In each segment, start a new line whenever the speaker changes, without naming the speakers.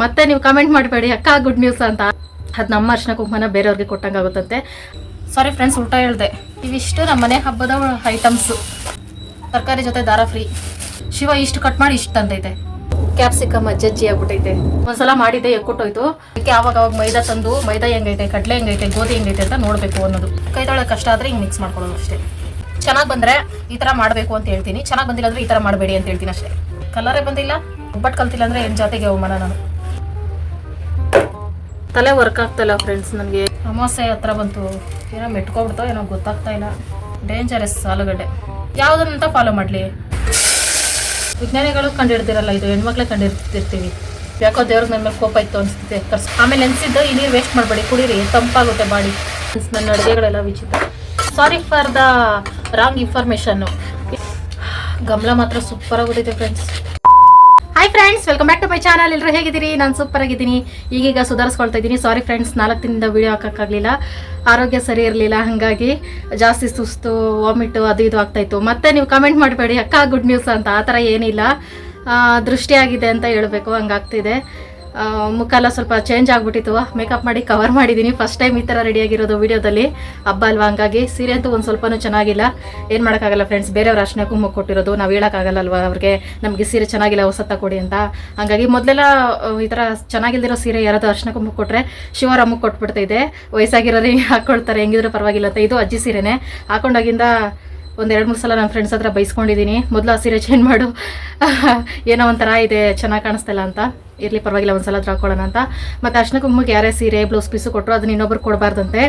ಮತ್ತೆ ನೀವು ಕಮೆಂಟ್ ಮಾಡಬೇಡಿ, ಅಕ್ಕ ಗುಡ್ ನ್ಯೂಸ್ ಅಂತ. ಅದು ನಮ್ಮ ಅರ್ಶನ ಕುಂಕುಮನ ಬೇರೆಯವ್ರಿಗೆ ಕೊಟ್ಟಂಗಾಗುತ್ತಂತೆ ಸಾರಿ ಫ್ರೆಂಡ್ಸ್ ಊಟ ಹೇಳ್ದೆ. ಇವಿಷ್ಟು ನಮ್ಮ ಮನೆ ಹಬ್ಬದ ಐಟಮ್ಸು ತರಕಾರಿ ಜೊತೆ ದಾರ ಫ್ರೀ ಶಿವ ಇಷ್ಟು ಕಟ್ ಮಾಡಿ ಇಷ್ಟು ತಂದೈತೆ. ಕ್ಯಾಪ್ಸಿಕಮ್ ಅಜ್ಜಜ್ಜಿ ಆಗ್ಬಿಟ್ಟೈತೆ. ಒಂದ್ಸಲ ಮಾಡಿದ್ದೆ, ಎಕ್ಕೊಟ್ಟೋಯ್ತು. ಅದಕ್ಕೆ ಅವಾಗ ಅವಾಗ ಮೈದಾ ತಂದು, ಮೈದಾ ಹೆಂಗೈತೆ, ಕಡಲೆ ಹೆಂಗೈತೆ, ಗೋಧಿ ಹೆಂಗೈತೆ ಅಂತ ನೋಡಬೇಕು ಅನ್ನೋದು. ಕೈ ಕಷ್ಟ ಆದರೆ ಹಿಂಗೆ ಮಿಕ್ಸ್ ಮಾಡ್ಕೊಳ್ಳೋದು ಅಷ್ಟೇ. ಚೆನ್ನಾಗಿ ಬಂದರೆ ಈ ಥರ ಮಾಡಬೇಕು ಅಂತ ಹೇಳ್ತೀನಿ. ಚೆನ್ನಾಗಿ ಬಂದಿಲ್ಲ ಅಂದರೆ ಈ ಥರ ಮಾಡಬೇಡಿ ಅಂತ ಹೇಳ್ತೀನಿ ಅಷ್ಟೇ. ಕಲರೇ ಬಂದಿಲ್ಲ. ಒಬ್ಬಟ್ಟು ಕಲ್ತಿಲ್ಲ ಅಂದರೆ ಏನು ಜಾತಿಗೆ ಅವಮಾನ ನಾನು? ತಲೆ ವರ್ಕ್ ಆಗ್ತಾಯಿಲ್ಲ ಫ್ರೆಂಡ್ಸ್ ನನಗೆ. ಅಮಾವಾಸ್ಯೆ ಹತ್ರ ಬಂತು. ಏನೋ ಮೆಟ್ಕೊಬಿಡ್ತಾವ ಏನೋ ಗೊತ್ತಾಗ್ತಾ ಇಲ್ಲ. ಡೇಂಜರಸ್ ಆಲೂಗಡ್ಡೆ. ಯಾವುದನ್ನಂತ ಫಾಲೋ ಮಾಡಲಿ? ವಿಜ್ಞಾನಿಗಳು ಕಂಡಿಡ್ದಿರಲ್ಲ ಇದು ಹೆಣ್ಮಕ್ಳೇ ಕಂಡಿರ್ತಿರ್ತೀವಿ ಯಾಕೋ ದೇವ್ರಿಗೆ ನನ್ನ ಮೇಲೆ ಕೋಪ ಇತ್ತು ಅನಿಸುತ್ತೆ. ಕರ್ಸ್ ಆಮೇಲೆ ನೆನೆಸಿದ್ದು, ಈ ನೀರು ವೇಸ್ಟ್ ಮಾಡಬೇಡಿ, ಕುಡೀರಿ, ತಂಪಾಗುತ್ತೆ ಬಾಡಿ. ನನ್ನ ಅಡುಗೆಗಳೆಲ್ಲ ವಿಚಿತ್ರ. Sorry for the wrong information ಗಮಲ ಮಾತ್ರ super ಆಗೋದೈತೆ friends hi friends welcome back to my channel ಎಲ್ಲರೂ ಹೇಗಿದ್ದೀರಿ? ನಾನು ಸೂಪರ್ ಆಗಿದ್ದೀನಿ. ಈಗೀಗ ಸುಧಾರಿಸ್ಕೊಳ್ತಾ ಇದ್ದೀನಿ. ಸಾರಿ ಫ್ರೆಂಡ್ಸ್ ನಾಲ್ಕು ದಿನದಿಂದ ವೀಡಿಯೋ ಹಾಕೋಕ್ಕಾಗಲಿಲ್ಲ. ಆರೋಗ್ಯ ಸರಿ ಇರಲಿಲ್ಲ, ಹಾಗಾಗಿ ಜಾಸ್ತಿ ಸುಸ್ತು ವಾಮಿಟು ಅದು ಇದು ಆಗ್ತಾಯಿತ್ತು ಮತ್ತೆ ನೀವು ಕಮೆಂಟ್ ಮಾಡಬೇಡಿ, ಅಕ್ಕ ಗುಡ್ ನ್ಯೂಸ್ ಅಂತ. ಆ ಥರ ಏನಿಲ್ಲ. ದೃಷ್ಟಿಯಾಗಿದೆ ಅಂತ ಹೇಳಬೇಕು. ಹಂಗಾಗ್ತಿದೆ. ಮುಖ ಸ್ವಲ್ಪ ಚೇಂಜ್ ಆಗಿಬಿಟ್ಟಿತ್ತು. ಮೇಕಪ್ ಮಾಡಿ ಕವರ್ ಮಾಡಿದ್ದೀನಿ ಫಸ್ಟ್ ಟೈಮ್ ಈ ಥರ ರೆಡಿಯಾಗಿರೋದು ವೀಡಿಯೋದಲ್ಲಿ. ಹಬ್ಬ ಅಲ್ವಾ? ಹಂಗಾಗಿ ಸೀರೆ ಅಂತೂ ಒಂದು ಸ್ವಲ್ಪನೂ ಚೆನ್ನಾಗಿಲ್ಲ. ಏನು ಮಾಡೋಕ್ಕಾಗಲ್ಲ ಫ್ರೆಂಡ್ಸ್ ಬೇರೆಯವ್ರ ಅರ್ಶನ ಕುಂಕುಮ ಕೊಟ್ಟಿರೋದು. ನಾವು ಹೇಳೋಕ್ಕಾಗಲ್ಲಲ್ವಾ ಅವ್ರಿಗೆ? ನಮಗೆ ಸೀರೆ ಚೆನ್ನಾಗಿಲ್ಲ ಹೊಸತ್ತ ಕೊಡಿ ಅಂತ. ಹಾಗಾಗಿ ಮೊದಲೆಲ್ಲ ಈ ಥರ ಚೆನ್ನಾಗಿಲ್ದಿರೋ ಸೀರೆ ಯಾರಾದರೂ ಅರ್ಶನ ಕುಂಕುಮ ಕೊಟ್ಟರೆ ಶಿವರಾಮಕ್ಕೆ ಕೊಟ್ಬಿಡ್ತಾ ಇದೆ. ವಯಸ್ಸಾಗಿರೋರು ಹಾಕ್ಕೊಳ್ತಾರೆ ಹೆಂಗಿದ್ರು ಪರವಾಗಿಲ್ಲ ಅಂತ. ಇದು ಅಜ್ಜಿ ಸೀರೆನೇ. ಹಾಕೊಂಡಾಗಿಂದ ಒಂದು ಎರಡು ಮೂರು ಸಲ ನನ್ನ ಫ್ರೆಂಡ್ಸ್ ಹತ್ರ ಬೈಸ್ಕೊಂಡಿದ್ದೀನಿ ಮೊದಲು ಆ ಸೀರೆ ಚೇಂಜ್ ಮಾಡು. ಏನೋ ಒಂಥರ ಇದೆ, ಚೆನ್ನಾಗಿ ಕಾಣಿಸ್ತಿಲ್ಲ ಅಂತ. ಇರಲಿ ಪರವಾಗಿಲ್ಲ ಒಂದು ಸಲ ಹಾಕೊಳ್ಳೋಣ ಅಂತ. ಮತ್ತು ಅರ್ಶಿನ ಕುಂಕುಮಕ್ಕೆ ಯಾರೇ ಸೀರೆ ಬ್ಲೌಸ್ ಪೀಸು ಕೊಟ್ಟರು ಅದನ್ನ ಇನ್ನೊಬ್ರು ಕೊಡಬಾರ್ದಂತೆ.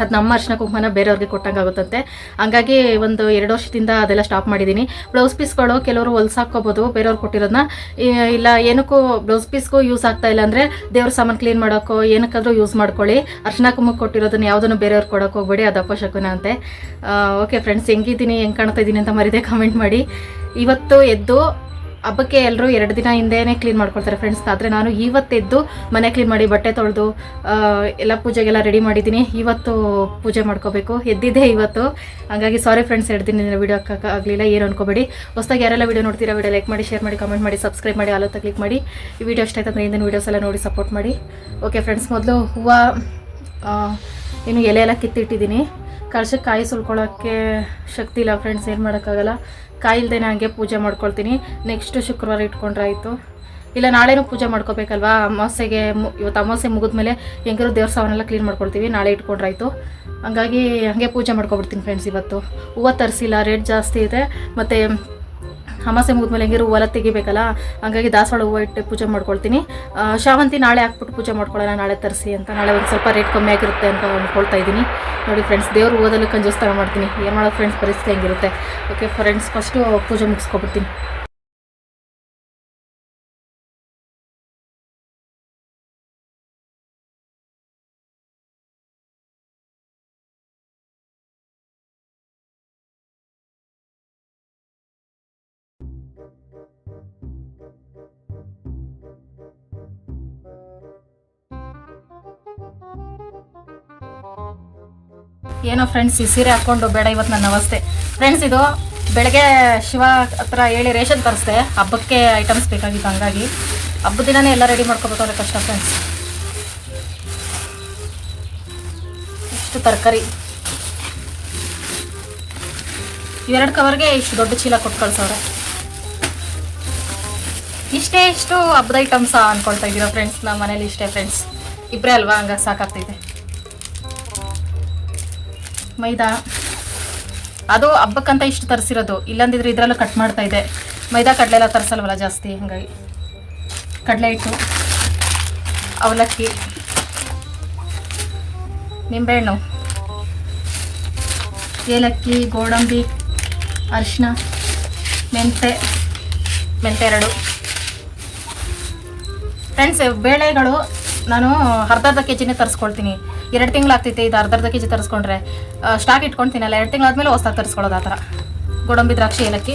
ಅದು ನಮ್ಮ ಅರ್ಶಿನ ಕುಂಕುಮನ ಬೇರೆಯವ್ರಿಗೆ ಕೊಟ್ಟಂಗಾಗುತ್ತಂತೆ ಹಂಗಾಗಿ ಒಂದು ಎರಡು ವರ್ಷದಿಂದ ಅದೆಲ್ಲ ಸ್ಟಾಪ್ ಮಾಡಿದ್ದೀನಿ ಬ್ಲೌಸ್ ಪೀಸ್ಗಳು ಕೆಲವರು ಹೊಲ್ಸಾಕೋಬೋದು ಬೇರೆಯವ್ರು ಕೊಟ್ಟಿರೋದನ್ನ ಇಲ್ಲ, ಏನಕ್ಕೂ ಬ್ಲೌಸ್ ಪೀಸ್ಗೂ ಯೂಸ್ ಆಗ್ತಾ ಇಲ್ಲ ಅಂದರೆ ದೇವ್ರ ಸಾಮಾನು ಕ್ಲೀನ್ ಮಾಡೋಕ್ಕೋ ಏನಕ್ಕಾದರೂ ಯೂಸ್ ಮಾಡ್ಕೊಳ್ಳಿ. ಅರ್ಶಿನ ಕುಂಕುಮ ಕೊಟ್ಟಿರೋದನ್ನು ಯಾವುದನ್ನು ಬೇರೆಯವ್ರು ಕೊಡೋಕೆ ಹೋಗ್ಬೇಡಿ, ಅದು ಅಪಶಕುನ ಅಂತೆ. ಓಕೆ ಫ್ರೆಂಡ್ಸ್ ಹೆಂಗಿದ್ದೀನಿ, ಹೆಂಗೆ ಕಾಣ್ತಾ ಇದ್ದೀನಿ ಅಂತ ಮರಿದೆ ಕಮೆಂಟ್ ಮಾಡಿ. ಇವತ್ತು ಎದ್ದು ಹಬ್ಬಕ್ಕೆ ಎಲ್ಲರೂ ಎರಡು ದಿನ ಹಿಂದೆನೇ ಕ್ಲೀನ್ ಮಾಡ್ಕೊಳ್ತಾರೆ ಫ್ರೆಂಡ್ಸ್ ಆದರೆ ನಾನು ಇವತ್ತೆದ್ದು ಮನೆ ಕ್ಲೀನ್ ಮಾಡಿ ಬಟ್ಟೆ ತೊಳೆದು ಎಲ್ಲ ಪೂಜೆಗೆಲ್ಲ ರೆಡಿ ಮಾಡಿದ್ದೀನಿ. ಇವತ್ತು ಪೂಜೆ ಮಾಡ್ಕೋಬೇಕು. ಎದ್ದಿದ್ದೆ ಇವತ್ತು. ಹಾಗಾಗಿ ಸಾರಿ ಫ್ರೆಂಡ್ಸ್ ಎರಡು ದಿನ ವೀಡಿಯೋ ಆಗಲಿಲ್ಲ, ಏನು ಅನ್ಕೋಬೇಡಿ. ಹೊಸದಾಗಿ ಯಾರೆಲ್ಲ ವೀಡಿಯೋ ನೋಡ್ತೀರಾ ವೀಡಿಯೋ ಲೈಕ್ ಮಾಡಿ ಶೇರ್ ಮಾಡಿ ಕಮೆಂಟ್ ಮಾಡಿ ಸಬ್ಸ್ಕ್ರೈಬ್ ಮಾಡಿ ಆಲೋತ ಕ್ಲಿಕ್ ಮಾಡಿ. ಈ ವಿಡಿಯೋ ಇಷ್ಟ ಆಯ್ತಂದ್ರೆ ಹಿಂದಿನ ವೀಡಿಯೋಸ್ ಎಲ್ಲ ನೋಡಿ ಸಪೋರ್ಟ್ ಮಾಡಿ. ಓಕೆ ಫ್ರೆಂಡ್ಸ್ ಮೊದಲು ಹೂವು ಏನು ಎಲೆ ಎಲ್ಲ ಕಿತ್ತಿಟ್ಟಿದ್ದೀನಿ. ಕಳ್ಸಕ್ಕೆ ಕಾಯಿ ಸುಲ್ಕೊಳ್ಳೋಕ್ಕೆ ಶಕ್ತಿ ಇಲ್ಲ ಫ್ರೆಂಡ್ಸ್ ಏನು ಮಾಡೋಕ್ಕಾಗಲ್ಲ. ಕಾಯಿ ಇಲ್ದೇನೆ ಹಂಗೆ ಪೂಜೆ ಮಾಡ್ಕೊಳ್ತೀನಿ. ನೆಕ್ಸ್ಟ್ ಶುಕ್ರವಾರ ಇಟ್ಕೊಂಡ್ರೆ ಆಯಿತು. ಇಲ್ಲ, ನಾಳೆನೂ ಪೂಜೆ ಮಾಡ್ಕೋಬೇಕಲ್ವಾ? ಅಮಾವಾಸ್ಯೆಗೆ ಇವತ್ತು ಅಮಾವಾಸ್ಯೆ ಮುಗಿದ್ಮೇಲೆ ಹೆಂಗಿರೋ ದೇವ್ರ ಕ್ಲೀನ್ ಮಾಡ್ಕೊಳ್ತೀವಿ. ನಾಳೆ ಇಟ್ಕೊಂಡ್ರೆ ಆಯಿತು. ಹಂಗಾಗಿ ಹಂಗೆ ಪೂಜೆ ಮಾಡ್ಕೊಬಿಡ್ತೀನಿ ಫ್ರೆಂಡ್ಸ್ ಇವತ್ತು. ಹೂವು ತರಿಸಿಲ್ಲ ರೇಟ್ ಜಾಸ್ತಿ ಇದೆ. ಮತ್ತು ಅಮಾಸೆ ಮುಗಿದ್ಮೇಲೆ ಹೆಂಗಿರು ಹೊಲ ತೆಗಿಬೇಕಲ್ಲ, ಹಂಗಾಗಿ ದಾಸವಾಳ ಹೂವು ಇಟ್ಟು ಪೂಜೆ ಮಾಡ್ಕೊಳ್ತೀನಿ. ಶಾವಂತಿ ನಾಳೆ ಹಾಕ್ಬಿಟ್ಟು ಪೂಜೆ ಮಾಡ್ಕೊಳ್ಳೋಣ, ನಾಳೆ ತರಿಸಿ ಅಂತ ನಾಳೆ ಒಂದು ಸ್ವಲ್ಪ ರೇಟ್ ಕಮ್ಮಿ ಆಗಿರುತ್ತೆ ಅಂತ ಅಂದ್ಕೊಳ್ತಾ ಇದ್ದೀನಿ. ನೋಡಿ ಫ್ರೆಂಡ್ಸ್ ದೇವ್ರ ಓದಲು ಕಂಜೂಸ್ ಮಾಡ್ತೀನಿ. ಏನು ಮಾಡೋ ಫ್ರೆಂಡ್ಸ್ ಪರಿಸ್ಥಿತಿ ಹೆಂಗಿರುತ್ತೆ. ಓಕೆ ಫ್ರೆಂಡ್ಸ್ ಫಸ್ಟು ಪೂಜೆ ಮುಗಿಸ್ಕೊಬಿಡ್ತೀನಿ. ಏನೋ ಫ್ರೆಂಡ್ಸ್ ಈ ಸೀರೆ ಹಾಕ್ಕೊಂಡು ಬೇಡ ಇವತ್ತು ನನ್ನ ಅವಸ್ಥೆ. ಫ್ರೆಂಡ್ಸ್ ಇದು ಬೆಳಗ್ಗೆ ಶಿವ ಹತ್ರ ಹೇಳಿ ರೇಷನ್ ತರಿಸ್ದೆ. ಹಬ್ಬಕ್ಕೆ ಐಟಮ್ಸ್ ಬೇಕಾಗಿತ್ತು, ಹಂಗಾಗಿ. ಹಬ್ಬದ ದಿನನೇ ಎಲ್ಲ ರೆಡಿ ಮಾಡ್ಕೋಬೇಕಾದ್ರೆ ಕಷ್ಟ ಫ್ರೆಂಡ್ಸ್ ಇಷ್ಟು ತರಕಾರಿ. ಇವೆರಡು ಕವರ್ಗೆ ಇಷ್ಟು ದೊಡ್ಡ ಚೀಲ ಕೊಟ್ಟು ಕಳ್ಸವ್ರೆ. ಇಷ್ಟೇ ಇಷ್ಟು ಹಬ್ಬದ ಐಟಮ್ಸ ಅನ್ಕೊಳ್ತಾ ಇದ್ದೀರಾ ಫ್ರೆಂಡ್ಸ್ ನಮ್ಮ ಮನೇಲಿ ಇಷ್ಟೇ ಫ್ರೆಂಡ್ಸ್ ಇಬ್ಬರೇ ಅಲ್ವಾ? ಹಂಗ ಸಾಕಾಗ್ತೈತೆ ಮೈದಾ, ಅದು ಹಬ್ಬಕ್ಕಂತ ಇಷ್ಟು ತರಿಸಿರೋದು. ಇಲ್ಲಂದಿದ್ರೆ ಇದರಲ್ಲೂ ಕಟ್ ಮಾಡ್ತಾ ಇದೆ. ಮೈದಾ ಕಡಲೆ ಎಲ್ಲ ತರಿಸಲ್ವಲ್ಲ ಜಾಸ್ತಿ? ಹಾಗಾಗಿ. ಕಡಲೆ ಹಿಟ್ಟು, ಅವಲಕ್ಕಿ, ನಿಂಬೆಹಣ್ಣು, ಏಲಕ್ಕಿ, ಗೋಡಂಬಿ ಅರಿಶಿನ ಮೆಂತೆ ಮೆಂತೆ ಎರಡು. ಫ್ರೆಂಡ್ಸ್ ಬೇಳೆಗಳು ನಾನು ಅರ್ಧ ಅರ್ಧ ಕೆ ಜಿನೇ ತರಿಸ್ಕೊಳ್ತೀನಿ. ಎರಡು ತಿಂಗಳು ಆಗ್ತೈತೆ ಇದು ಅರ್ಧ ಅರ್ಧ ಕೆ ಜಿ ತರಿಸ್ಕೊಂಡ್ರೆ ಸ್ಟಾಕ್ ಇಟ್ಕೊಳ್ತೀನಲ್ಲ ಎರಡು ತಿಂಗಳಾದ್ಮೇಲೆ ಹೊಸ್ದಾಗಿ ತರಿಸ್ಕೊಳ್ಳೋದು ಆ ಥರ. ಗೋಡಂಬಿ ದ್ರಾಕ್ಷಿ, ಏಲಕ್ಕಿ,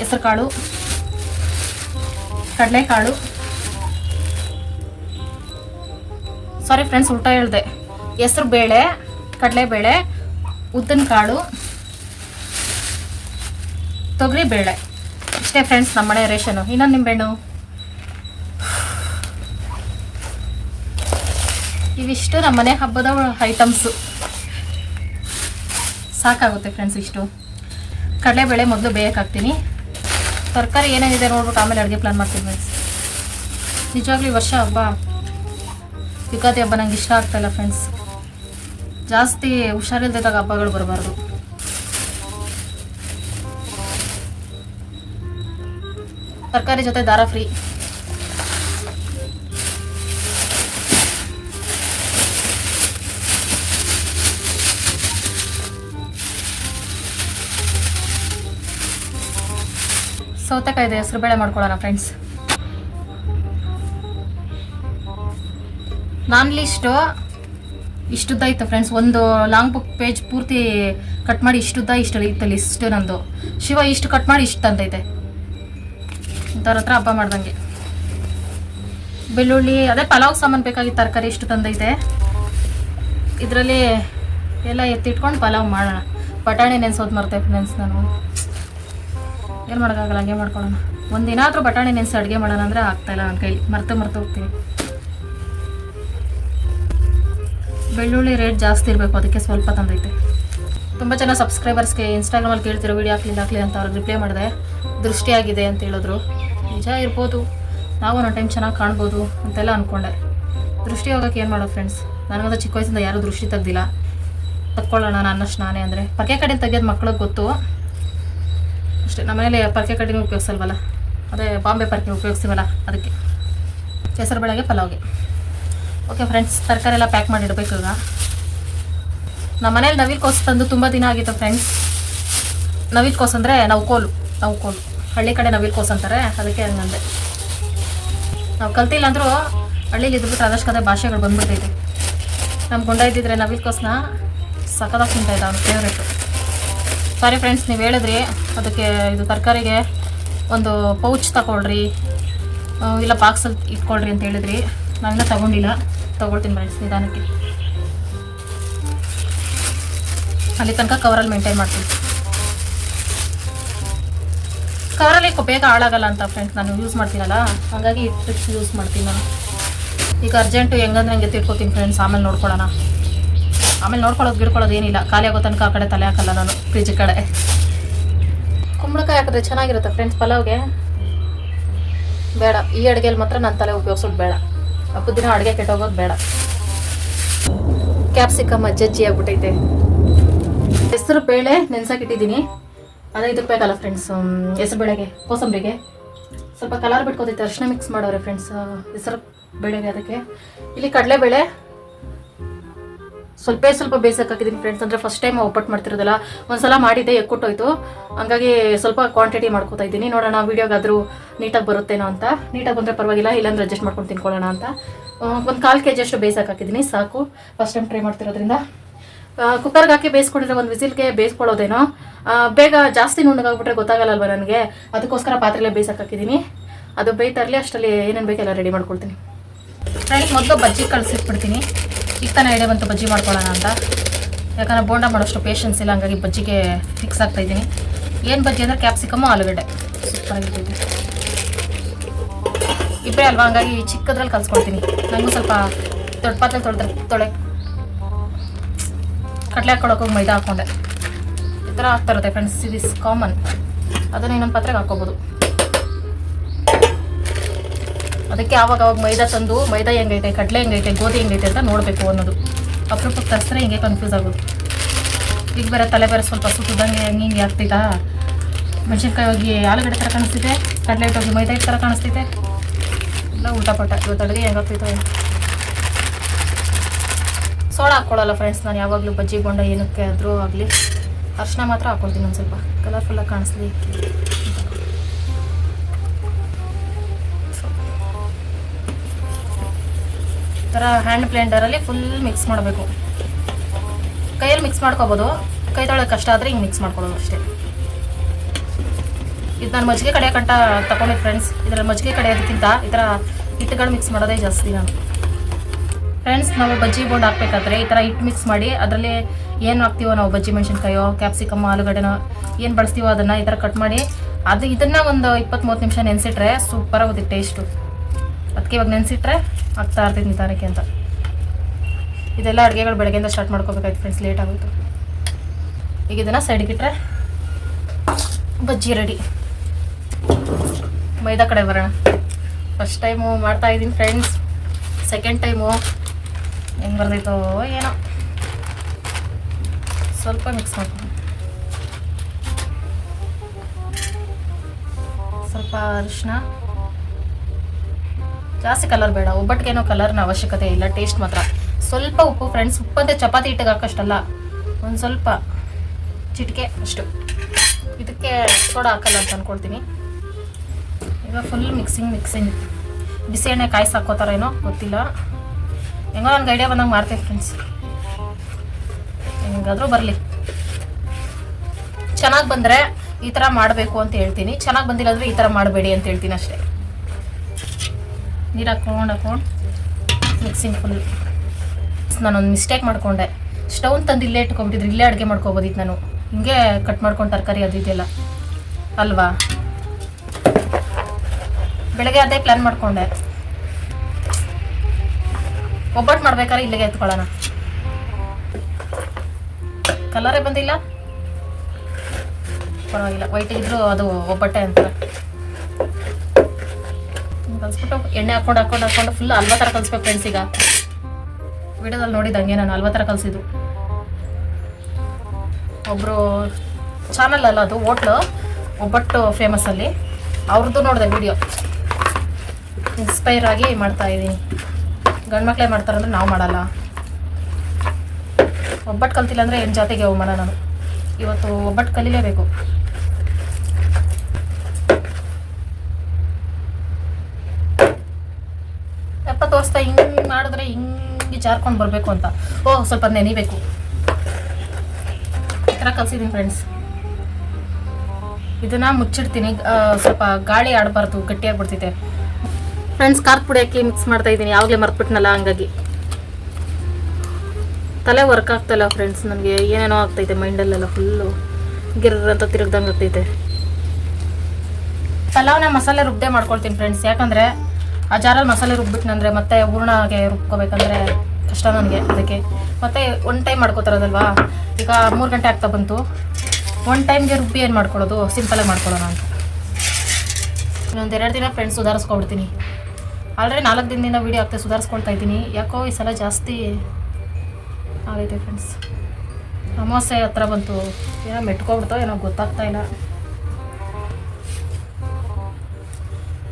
ಹೆಸರುಕಾಳು, ಕಡಲೆಕಾಳು. ಸಾರಿ ಫ್ರೆಂಡ್ಸ್ ಉಲ್ಟಾ ಹೇಳಿದೆ. ಹೆಸರು ಬೇಳೆ ಕಡಲೆಬೇಳೆ ಉದ್ದಿನ ಕಾಳು ತೊಗರಿ ಬೇಳೆ ಇಷ್ಟೇ ಫ್ರೆಂಡ್ಸ್ ನಮ್ಮನೆ ರೇಷನು. ಇನ್ನೊಂದು ನಿಂಬೆಹಣ್ಣು. ಇವಿಷ್ಟು ನಮ್ಮ ಮನೆ ಹಬ್ಬದ ಐಟಮ್ಸು ಸಾಕಾಗುತ್ತೆ ಫ್ರೆಂಡ್ಸ್ ಇಷ್ಟು. ಕಡಲೆಬೇಳೆ ಮೊದಲು ಬೇಯಕ್ಕೆ ತರಕಾರಿ ಏನೇನಿದೆ ನೋಡ್ಬಿಟ್ಟು ಆಮೇಲೆ ಅಡುಗೆ ಪ್ಲಾನ್ ಮಾಡ್ತೀನಿ ಫ್ರೆಂಡ್ಸ್ ನಿಜವಾಗ್ಲೂ ವರ್ಷ ಹಬ್ಬ ಯುಗಾದಿ ಹಬ್ಬ ನಂಗೆ ಇಷ್ಟ ಆಗ್ತಾಯಿಲ್ಲ ಫ್ರೆಂಡ್ಸ್ ಜಾಸ್ತಿ ಹುಷಾರಿಲ್ದಾಗ ಹಬ್ಬಗಳು ಬರಬಾರ್ದು. ತರಕಾರಿ ಜೊತೆ ದಾರ ಫ್ರೀ ಸೌತೆಕಾಯಿ ಇದೆ ಹೆಸರು ಬೇಳೆ ಮಾಡ್ಕೊಳ್ಳೋಣ ಫ್ರೆಂಡ್ಸ್ ನಾನು ಲಿಸ್ಟು ಇತ್ತು ಫ್ರೆಂಡ್ಸ್ ಒಂದು ಲಾಂಗ್ ಬುಕ್ ಪೇಜ್ ಪೂರ್ತಿ ಕಟ್ ಮಾಡಿ ಇಷ್ಟುದ್ದ ಇಷ್ಟು ಇತ್ತು ಲಿಸ್ಟ್ ನಂದು. ಶಿವ, ಇಷ್ಟು ಕಟ್ ಮಾಡಿ ಇಷ್ಟು ತಂದೈತೆ. ಇಂಥವ್ರ ಹತ್ರ ಹಬ್ಬ ಮಾಡ್ದಂಗೆ. ಬೆಳ್ಳುಳ್ಳಿ, ಅದೇ ಪಲಾವ್ ಸಾಮಾನು ಬೇಕಾಗಿತ್ತು, ತರಕಾರಿ ಇಷ್ಟು ತಂದೈತೆ. ಇದರಲ್ಲಿ ಎಲ್ಲ ಎತ್ತಿಟ್ಕೊಂಡು ಪಲಾವ್ ಮಾಡೋಣ. ಬಟಾಣಿ ನೆನೆಸೋದು ಮರ್ತೈತೆ ಫ್ರೆಂಡ್ಸ್ ನಾನು. ಏನು ಮಾಡೋಕ್ಕಾಗಲ್ಲ, ಹಂಗೆ ಮಾಡ್ಕೊಳ್ಳೋಣ. ಒಂದಿನ ಆದರೂ ಬಟಾಣಿ ನೆನೆಸಿ ಅಡುಗೆ ಮಾಡೋಣ ಅಂದರೆ ಆಗ್ತಾಯಿಲ್ಲ ನನ್ನ ಕೈಲಿ. ಮರ್ತು ಮರ್ತು ಹೋಗ್ತೀನಿ. ಬೆಳ್ಳುಳ್ಳಿ ರೇಟ್ ಜಾಸ್ತಿ ಇರಬೇಕು, ಅದಕ್ಕೆ ಸ್ವಲ್ಪ ತಂದೈತೆ. ತುಂಬ ಜನ ಸಬ್ಸ್ಕ್ರೈಬರ್ಸ್ಗೆ ಇನ್ಸ್ಟಾಗ್ರಾಮಲ್ಲಿ ಕೇಳ್ತಿರೋ ವೀಡಿಯೋ ಹಾಕ್ಲಿ ಹಾಕ್ಲಿ ಅಂತ ಅವ್ರಿಗೆ ರಿಪ್ಲೈ ಮಾಡಿದೆ ದೃಷ್ಟಿಯಾಗಿದೆ ಅಂತ ಹೇಳಿದ್ರು. ನಿಜ ಇರ್ಬೋದು. ನಾವು ಒಂದು ಟೈಮ್ ಚೆನ್ನಾಗಿ ಕಾಣ್ಬೋದು ಅಂತೆಲ್ಲ ಅಂದ್ಕೊಂಡೆ ದೃಷ್ಟಿ ಹೋಗೋಕೆ ಏನು ಮಾಡೋದು ಫ್ರೆಂಡ್ಸ್ ನನಗಂತ ಚಿಕ್ಕ ವಯಸ್ಸಿಂದ ಯಾರೂ ದೃಷ್ಟಿ ತೆಗ್ದಿಲ್ಲ. ತಕ್ಕೊಳ್ಳೋಣ ನನ್ನಷ್ಟು ನಾನೇ ಅಂದರೆ. ಪರ್ಕೆ ಕಡೆ ತೆಗೆಯೋದು ಮಕ್ಳಿಗೆ ಗೊತ್ತು. ಅಷ್ಟೇ. ನಮ್ಮನೇಲಿ ಪರ್ಕೆ ಕಡೆನೂ ಉಪಯೋಗಿಸಲ್ವಲ್ಲ ಅದೇ ಬಾಂಬೆ ಪರ್ಕೆ ಉಪಯೋಗಿಸ್ತೀವಲ್ಲ ಅದಕ್ಕೆ. ಹೆಸರು ಬೆಳಗ್ಗೆ ಪಲಾವ್ಗೆ. ಓಕೆ ಫ್ರೆಂಡ್ಸ್ ತರಕಾರಿ ಎಲ್ಲ ಪ್ಯಾಕ್ ಮಾಡಿ ಇಡಬೇಕು ಈಗ. ನಮ್ಮ ಮನೇಲಿ ನವಿಲ್ ಕೋಸು ತಂದು ತುಂಬ ದಿನ ಆಗಿತ್ತು ಫ್ರೆಂಡ್ಸ್ ನವಿಲ್ ಕೋಸು ಅಂದರೆ ನವ್ಕೋಲು ನವ್ಕೋಲು ಹಳ್ಳಿ ಕಡೆ ನವಿಲ್ ಕೋಸು ಅಂತಾರೆ, ಅದಕ್ಕೆ ಹಂಗಂದೆ. ನಾವು ಕಲ್ತಿಲ್ಲ ಅಂದರೂ ಹಳ್ಳಿಲಿ ಇದ್ಬಿಟ್ಟು ಅದಷ್ಟು ಕದೇ ಭಾಷೆಗಳು ಬಂದ್ಬಿಟ್ಟೈತೆ ನಮ್ಮ ಗುಂಡ ಇದ್ದಿದ್ರೆ ನವಿಲ್ ಕೋಸನ್ನ ಸಖತ್ತಾಗಿ ತಿಂತಾಯಿದ್ದ ಅವ್ನ ಫೇವ್ರೇಟು ಸಾರಿ ಫ್ರೆಂಡ್ಸ್ ನೀವು ಹೇಳಿದ್ರಿ, ಅದಕ್ಕೆ ಇದು ತರಕಾರಿಗೆ ಒಂದು ಪೌಚ್ ತಗೊಳ್ರಿ ಇಲ್ಲ ಬಾಕ್ಸಲ್ಲಿ ಇಟ್ಕೊಳ್ರಿ ಅಂತ ಹೇಳಿದ್ರಿ. ನಾವಿನ್ನ ತಗೊಂಡಿಲ್ಲ. ತಗೊಳ್ತೀನಿ ಫ್ರೆಂಡ್ಸ್ ನಿಧಾನಕ್ಕೆ. ಅಲ್ಲಿ ತನಕ ಕವರಲ್ಲಿ ಮೇಂಟೈನ್ ಮಾಡ್ತೀನಿ. ಕವರಲ್ಲಿ ಬೇಗ ಹಾಳಾಗಲ್ಲ ಅಂತ ಫ್ರೆಂಡ್ಸ್ ನಾನು ಯೂಸ್ ಮಾಡ್ತೀನಲ್ಲ, ಹಾಗಾಗಿ ಇಟ್ಟು ಯೂಸ್ ಮಾಡ್ತೀನಿ ನಾನು. ಈಗ ಅರ್ಜೆಂಟು ಹೆಂಗಂದ್ರೆ ಹಂಗೆ ತಿಳ್ಕೊತೀನಿ ಫ್ರೆಂಡ್ಸ್ ಆಮೇಲೆ ನೋಡ್ಕೊಳ್ಳೋಣ. ಆಮೇಲೆ ನೋಡ್ಕೊಳ್ಳೋದು, ಗಿಡ್ಕೊಳ್ಳೋದು ಏನಿಲ್ಲ. ಖಾಲಿ ಆಗೋ ತನಕ ಆ ಕಡೆ ತಲೆ ಹಾಕಲ್ಲ ನಾನು ಫ್ರಿಜ್ ಕಡೆ. ಕುಂಬಳಕಾಯಿ ಹಾಕಿದ್ರೆ ಚೆನ್ನಾಗಿರುತ್ತೆ ಫ್ರೆಂಡ್ಸ್ ಪಲಾವ್ಗೆ. ಬೇಡ, ಈ ಅಡುಗೆಯಲ್ಲಿ ಮಾತ್ರ ನಾನು ತಲೆ ಉಪಯೋಗಿಸೋದು ಬೇಡ. ದಿನ ಅಡುಗೆ ಕೆಟ್ಟೋಗೋದು ಬೇಡ. ಕ್ಯಾಪ್ಸಿಕಮ್ ಅಜ್ಜಜ್ಜಿ ಆಗ್ಬಿಟ್ಟೈತೆ. ಹೆಸರು ಬೇಳೆ ನೆನ್ಸಕ್ಕಿಟ್ಟಿದ್ದೀನಿ ಅದೈದು ಬೇಕಲ್ಲ ಫ್ರೆಂಡ್ಸ್ ಹೆಸರು ಬೇಳೆಗೆ, ಕೋಸಂಬರಿಗೆ. ಸ್ವಲ್ಪ ಕಲರ್ ಬಿಟ್ಕೋತೈತೆ ಅರ್ಶಿನ ಮಿಕ್ಸ್ ಮಾಡೋರೆ ಫ್ರೆಂಡ್ಸ್ ಹೆಸರು ಬೇಳೆಗೆ ಅದಕ್ಕೆ. ಇಲ್ಲಿ ಕಡಲೆಬೇಳೆ ಸ್ವಲ್ಪ ಸ್ವಲ್ಪ ಬೇಯಿಸಕ್ಕೆ ಹಾಕಿದ್ದೀನಿ ಫ್ರೆಂಡ್ಸ್ ಅಂದರೆ ಫಸ್ಟ್ ಟೈಮ್ ಒಪ್ಪಟ್ಟು ಮಾಡ್ತಿರೋದಲ್ಲ, ಒಂದ್ಸಲ ಮಾಡಿದ್ದೆ, ಎಕ್ಕೊಟ್ಟೋಯ್ತು. ಹಂಗಾಗಿ ಸ್ವಲ್ಪ ಕ್ವಾಂಟಿಟಿ ಮಾಡ್ಕೋತಾ ಇದ್ದೀನಿ. ನೋಡೋಣ ವೀಡಿಯೋಗಾದರೂ ನೀಟಾಗಿ ಬರುತ್ತೇನೋ ಅಂತ. ನೀಟಾಗಿ ಬಂದರೆ ಪರವಾಗಿಲ್ಲ, ಇಲ್ಲಾಂದ್ರೆ ಅಡ್ಜಸ್ಟ್ ಮಾಡ್ಕೊಂಡು ತಿನ್ಕೊಳ್ಳೋಣ ಅಂತ. ಒಂದು ಕಾಲು ಕೆ ಜಿಯಷ್ಟು ಬೇಯಿಸಕ್ಕೆ ಹಾಕಿದ್ದೀನಿ ಸಾಕು. ಫಸ್ಟ್ ಟೈಮ್ ಟ್ರೈ ಮಾಡ್ತಿರೋದ್ರಿಂದ. ಕುಕ್ಕರ್ಗೆ ಹಾಕಿ ಬೇಯಿಸ್ಕೊಂಡಿದ್ರೆ ಒಂದು ವಿಸಿಲ್ಗೆ ಬೇಯಿಸ್ಕೊಳ್ಳೋದೇನೋ. ಬೇಗ ಜಾಸ್ತಿ ನುಣ್ಣಗಾಗ್ಬಿಟ್ರೆ ಗೊತ್ತಾಗಲ್ಲಲ್ವ ನನಗೆ? ಅದಕ್ಕೋಸ್ಕರ ಪಾತ್ರೆಲೆ ಬೇಯಿಸಕ್ಕೆ ಹಾಕಿದ್ದೀನಿ ಅದು ಬೇಯ್ತಾ ಇರಲಿ, ಅಷ್ಟರಲ್ಲಿ ಏನೇನು ಬೇಕೆಲ್ಲ ರೆಡಿ ಮಾಡ್ಕೊಳ್ತೀನಿ. ಫ್ರೆಂಡ್ಸ್, ಮೊದಲು ಬಜ್ಜಿ ಕಳಿಸಿಟ್ಬಿಡ್ತೀನಿ. ಈಗ ತಾನೇ ಬಂತು ಬಜ್ಜಿ ಮಾಡ್ಕೊಳ್ಳೋಣ ಅಂತ. ಯಾಕಂದರೆ ಬೋಂಡ ಮಾಡೋಷ್ಟು ಪೇಷನ್ಸ್ ಇಲ್ಲ, ಹಂಗಾಗಿ ಬಜ್ಜಿಗೆ ಫಿಕ್ಸ್ ಆಗ್ತಾ ಇದ್ದೀನಿ. ಏನು ಬಜ್ಜಿ ಅಂದರೆ ಕ್ಯಾಪ್ಸಿಕಮ್ಮು ಆಲೂಗಡ್ಡೆ. ಸೂಪರಾಗಿರ್ತೈತಿ ಇಬ್ಬರೇ ಅಲ್ವಾ? ಹಂಗಾಗಿ ಚಿಕ್ಕದ್ರಲ್ಲಿ ಕಲ್ಸ್ಕೊಳ್ತೀನಿ ನನಗೂ ಸ್ವಲ್ಪ ದೊಡ್ಡ ಪಾತ್ರೆ ತೊಳೆದ್ರೆ ತೊಳೆ. ಕಡಲೆ ಹಾಕ್ಕೊಳಕ್ಕೆ ಮೈದಾ ಹಾಕ್ಕೊಂಡೆ. ಈ ಥರ ಆಗ್ತಾ ಇರುತ್ತೆ ಫ್ರೆಂಡ್ಸ್ ಇಸ್ ಕಾಮನ್ ಅದನ್ನು ಇನ್ನೊಂದು ಪಾತ್ರೆಗೆ ಹಾಕ್ಕೋಬೋದು. ಅದಕ್ಕೆ ಆವಾಗ ಅವಾಗ ಮೈದಾ ತಂದು, ಮೈದಾ ಹೆಂಗೈತೆ ಕಡಲೆ ಹೆಂಗೈತೆ ಗೋಧಿ ಹೆಂಗೈತೆ ಅಂತ ನೋಡಬೇಕು ಅನ್ನೋದು. ಅಪರೂಪಕ್ಕೆ ತಸ್ರೆ ಹಿಂಗೆ ಕನ್ಫ್ಯೂಸ್ ಆಗೋದು. ಈಗ ಬೇರೆ ತಲೆ ಬೇರೆ ಸ್ವಲ್ಪ ಸುತ್ತದಂಗೆ ಹಂಗೆ ಹಿಂಗೆ ಆಗ್ತೈತಾ ಮೆಣಸಿನ್ಕಾಯಿ ಹೋಗಿ ಆಲೂಗಡ್ಡೆ ಥರ ಕಾಣಿಸ್ತಿದೆ, ಕಡಲೆ ಹಿಟ್ಟು ಹೋಗಿ ಮೈದಾ ಥರ ಕಾಣಿಸ್ತೈತೆ ಎಲ್ಲ ಊಟ ಪಟ್ಟ ಇವತ್ತು ಅಡುಗೆ ಹೆಂಗಾಗ್ತಿತ್ತು ಸೋಡಾ ಹಾಕ್ಕೊಳ್ಳಲ್ಲ ಫ್ರೆಂಡ್ಸ್ ನಾನು ಯಾವಾಗಲೂ ಬಜ್ಜಿ ಬೋಂಡ ಏನಕ್ಕೆ ಆದರೂ ಆಗಲಿ. ಅರ್ಶಿನ ಮಾತ್ರ ಹಾಕ್ಕೊಳ್ತೀನಿ ಒಂದು ಸ್ವಲ್ಪ. ಕಲರ್ಫುಲ್ಲಾಗಿ ಕಾಣಿಸ್ಲಿ ಥರ ಹ್ಯಾಂಡ್ ಬ್ಲೆಂಡರಲ್ಲಿ ಫುಲ್ ಮಿಕ್ಸ್ ಮಾಡಬೇಕು. ಕೈಯಲ್ಲಿ ಮಿಕ್ಸ್ ಮಾಡ್ಕೋಬೋದು. ಕೈ ತೊಳೆಯೋಕೆ ಕಷ್ಟ ಆದರೆ ಹಿಂಗೆ ಮಿಕ್ಸ್ ಮಾಡ್ಕೊಳ್ಳೋದು ಅಷ್ಟೇ. ಇದು ನಾನು ಮಜ್ಜಿಗೆ ಕಡೆ ಕಂಟ ತಗೊಂಡಿದ್ದೆ ಫ್ರೆಂಡ್ಸ್ ಇದರಲ್ಲಿ ಮಜ್ಜಿಗೆ ಕಡೆಯೋದಕ್ಕಿಂತ ಈ ಥರ ಹಿಟ್ಟುಗಳು ಮಿಕ್ಸ್ ಮಾಡೋದೇ ಜಾಸ್ತಿ ನಾನು. ಫ್ರೆಂಡ್ಸ್ ನಾವು ಬಜ್ಜಿ ಬೋಂಡ್ ಹಾಕ್ಬೇಕಾದ್ರೆ ಈ ಥರ ಹಿಟ್ಟು ಮಿಕ್ಸ್ ಮಾಡಿ ಅದರಲ್ಲಿ ಏನು ಹಾಕ್ತೀವೋ ನಾವು ಬಜ್ಜಿ ಮೆಣಸಿನ್ಕಾಯೋ ಕ್ಯಾಪ್ಸಿಕಮ್ ಆಲೂಗಡ್ಡೆನೋ ಏನು ಬಳಸ್ತೀವೋ ಅದನ್ನು ಈ ಥರ ಕಟ್ ಮಾಡಿ ಅದು ಇದನ್ನು ಒಂದು ಇಪ್ಪತ್ತು ಮೂವತ್ತು ನಿಮಿಷ ನೆನೆಸಿಟ್ರೆ ಸೂಪರ್ ಆಗುತ್ತೆ ಟೇಸ್ಟು ಅದಕ್ಕೆ ಇವಾಗ ನೆನೆಸಿಟ್ರೆ ಆಗ್ತಾ ಇರ್ತೀನಿ ನಿಧಾನಕ್ಕೆ ಅಂತ. ಇದೆಲ್ಲ ಅಡುಗೆಗಳು ಬೆಳಗ್ಗೆಯಿಂದ ಸ್ಟಾರ್ಟ್ ಮಾಡ್ಕೋಬೇಕಾಯ್ತು ಫ್ರೆಂಡ್ಸ್ ಲೇಟ್ ಆಗೋಯ್ತು. ಈಗ ಇದನ್ನು ಸೈಡ್ಗಿಟ್ರೆ ಬಜ್ಜಿ ರೆಡಿ ಮೈದಾ ಕಡೆ ಬರೋಣ. ಫಸ್ಟ್ ಟೈಮು ಮಾಡ್ತಾ ಇದ್ದೀನಿ ಫ್ರೆಂಡ್ಸ್ ಸೆಕೆಂಡ್ ಟೈಮು ಹೆಂಗೆ ಬರ್ದೈತೋ ಏನೋ. ಸ್ವಲ್ಪ ಮಿಕ್ಸ್ ಮಾಡ್ಕೊಂಡು ಸ್ವಲ್ಪ ಅರಿಶಿನ ಜಾಸ್ತಿ ಕಲರ್ ಬೇಡ, ಒಬ್ಬಟ್ಟಿಗೇನೋ ಕಲರ್ನ ಅವಶ್ಯಕತೆ ಇಲ್ಲ ಟೇಸ್ಟ್ ಮಾತ್ರ. ಸ್ವಲ್ಪ ಉಪ್ಪು ಫ್ರೆಂಡ್ಸ್ ಉಪ್ಪಂತೆ ಚಪಾತಿ ಇಟ್ಟಿಗೆ ಹಾಕಷ್ಟಲ್ಲ ಒಂದು ಸ್ವಲ್ಪ ಚಿಟಿಕೆ ಅಷ್ಟು. ಇದಕ್ಕೆ ಸೋಡಾ ಹಾಕಲ್ಲ ಅಂತ ಅಂದ್ಕೊಳ್ತೀನಿ ಈಗ ಫುಲ್ ಮಿಕ್ಸಿಂಗ್ ಮಿಕ್ಸಿಂಗ್ ಬಿಸಿ ಎಣ್ಣೆ ಕಾಯಿಸಿ ಹಾಕೋತಾರೇನೋ ಗೊತ್ತಿಲ್ಲ. ಹೆಂಗೋ ನನಗೆ ಐಡಿಯಾ ಬಂದಂಗೆ ಮಾಡ್ತೀನಿ ಫ್ರೆಂಡ್ಸ್ ಹೆಂಗಾದರೂ ಬರಲಿ. ಚೆನ್ನಾಗಿ ಬಂದರೆ ಈ ಥರ ಮಾಡಬೇಕು ಅಂತ ಹೇಳ್ತೀನಿ. ಚೆನ್ನಾಗಿ ಬಂದಿಲ್ಲ ಅಂದರೆ ಈ ಥರ ಮಾಡಬೇಡಿ ಅಂತ ಹೇಳ್ತೀನಿ ಅಷ್ಟೇ. ನೀರು ಹಾಕ್ಕೊಂಡು ಹಾಕೊಂಡು ಮಿಕ್ಸಿಂಗ್ ಫುಲ್ ನಾನೊಂದು ಮಿಸ್ಟೇಕ್ ಮಾಡಿಕೊಂಡೆ. ಸ್ಟೌನ್ ತಂದು ಇಲ್ಲೇ ಇಟ್ಕೊಂಡ್ಬಿಟ್ಟಿದ್ರೆ, ಇಲ್ಲೇ ಅಡುಗೆ ಮಾಡ್ಕೊಬೋದಿತ್ತು ನಾನು. ಹಿಂಗೆ ಕಟ್ ಮಾಡ್ಕೊಂಡು ತರಕಾರಿ ಅದು ಅಲ್ವಾ? ಬೆಳಗ್ಗೆ ಅದೇ ಪ್ಲ್ಯಾನ್ ಮಾಡಿಕೊಂಡೆ. ಒಬ್ಬಟ್ಟು ಮಾಡ್ಬೇಕಾದ್ರೆ ಇಲ್ಲಿಗೆ ಎತ್ಕೊಳ್ಳೋಣ. ಕಲರೇ ಬಂದಿಲ್ಲ? ಪರವಾಗಿಲ್ಲ. ವೈಟ್ ಇದ್ರು ಅದು ಒಬ್ಬಟ್ಟೆ ಅಂತಾರೆ. ಕಲಿಸ್ಬಿಟ್ಟು ಎಣ್ಣೆ ಹಾಕೊಂಡು ಹಾಕೊಂಡು ಹಾಕೊಂಡು ಫುಲ್ ಅಲ್ವ ಥರ ಕಲಿಸ್ಬೇಕು ಫ್ರೆಂಡ್ಸ್ ಈಗ. ವಿಡಿಯೋದಲ್ಲಿ ನೋಡಿದಂಗೆ ನಾನು ಅಲ್ವ ಥರ ಕಲಿಸಿದ್ದು. ಒಬ್ಬರು ಚಾನಲ್ ಅಲ್ಲ ಅದು, ಹೋಟ್ಲು, ಒಬ್ಬಟ್ಟು ಫೇಮಸ್ಸಲ್ಲಿ ಅವ್ರದ್ದು ನೋಡಿದೆ ವಿಡಿಯೋ ಇನ್ಸ್ಪೈರ್ ಆಗಿ ಮಾಡ್ತಾ ಇದ್ದೀನಿ ಗಂಡು ಮಕ್ಕಳೇ ಮಾಡ್ತಾರಂದ್ರೆ ನಾವು ಮಾಡಲ್ಲ. ಒಬ್ಬಟ್ಟು ಕಲ್ತಿಲ್ಲ ಅಂದರೆ ಏನು ಜಾತಿಗೆ ಅವಮಾನ ನಾನು. ಇವತ್ತು ಒಬ್ಬಟ್ಟು ಕಲೀಲೇಬೇಕು. ಯಪ್ಪ ಹಿಂಗ್ ಮಾಡಿದ್ರೆ ಹಿಂಗೆ ಜಾರ್ಕೊಂಡು ಬರಬೇಕು ಅಂತ. ಓ, ಸ್ವಲ್ಪ ನೆನಿಬೇಕು ಈ ಥರ ಕಲ್ಸಿದ್ದೀನಿ ಫ್ರೆಂಡ್ಸ್ ಇದನ್ನ ಮುಚ್ಚಿಡ್ತೀನಿ. ಸ್ವಲ್ಪ ಗಾಳಿ ಆಡಬಾರ್ದು ಗಟ್ಟಿಯಾಗ್ಬಿಡ್ತೈತೆ ಫ್ರೆಂಡ್ಸ್ ಖಾರದ ಪುಡಿ ಹಾಕಿ ಮಿಕ್ಸ್ ಮಾಡ್ತಾ ಇದ್ದೀನಿ ಯಾವಾಗಲೇ ಮರ್ತ್ಬಿಟ್ನಲ್ಲ, ಹಂಗಾಗಿ. ತಲೆ ವರ್ಕ್ ಆಗ್ತಲ್ಲ ಫ್ರೆಂಡ್ಸ್ ನನಗೆ ಏನೇನೋ ಆಗ್ತೈತೆ ಮೈಂಡಲ್ಲೆಲ್ಲ ಫುಲ್ಲು ಗಿರ್ರ ಅಂತ ತಿರುಗ್ದಂಗೆ ಆಗ್ತೈತೆ. ಪಲಾವ್ನ ಮಸಾಲೆ ರುಬ್ಬದೆ ಮಾಡ್ಕೊಳ್ತೀನಿ ಫ್ರೆಂಡ್ಸ್ ಯಾಕಂದರೆ ಆ ಜಾರಲ್ಲಿ ಮಸಾಲೆ ರುಬ್ಬಿಟ್ನಂದ್ರೆ ಮತ್ತೆ ಹೂರ್ಣಗೆ ರುಬ್ಕೋಬೇಕಂದ್ರೆ ಕಷ್ಟ ನನಗೆ ಅದಕ್ಕೆ. ಮತ್ತೆ ಒನ್ ಟೈಮ್ ಮಾಡ್ಕೋತಾರದಲ್ವಾ? ಈಗ ಮೂರು ಗಂಟೆ ಆಗ್ತಾ ಬಂತು. ಒನ್ ಟೈಮ್ಗೆ ರುಬ್ಬಿ ಏನು ಮಾಡ್ಕೊಳ್ಳೋದು? ಸಿಂಪಲಾಗಿ ಮಾಡ್ಕೊಳ್ಳೋಣ ಅಂತ. ಇನ್ನೊಂದು ಎರಡು ದಿನ ಫ್ರೆಂಡ್ಸ್ ಸುಧಾರಿಸ್ಕೊಬಿಡ್ತೀನಿ. ಆಲ್ರೆಡಿ ನಾಲ್ಕು ದಿನದಿಂದ ವೀಡಿಯೋ ಆಗ್ತಾ ಸುಧಾರಿಸ್ಕೊಳ್ತಾ ಇದ್ದೀನಿ. ಯಾಕೋ ಈ ಸಲ ಜಾಸ್ತಿ ಆಗೈತೆ ಫ್ರೆಂಡ್ಸ್ ಅಮಾವಾಸ್ಯೆ ಹತ್ರ ಬಂತು. ಏನೋ ಮೆಟ್ಕೊಬಿಡ್ತೋ ಏನೋ ಗೊತ್ತಾಗ್ತಾ ಇಲ್ಲ.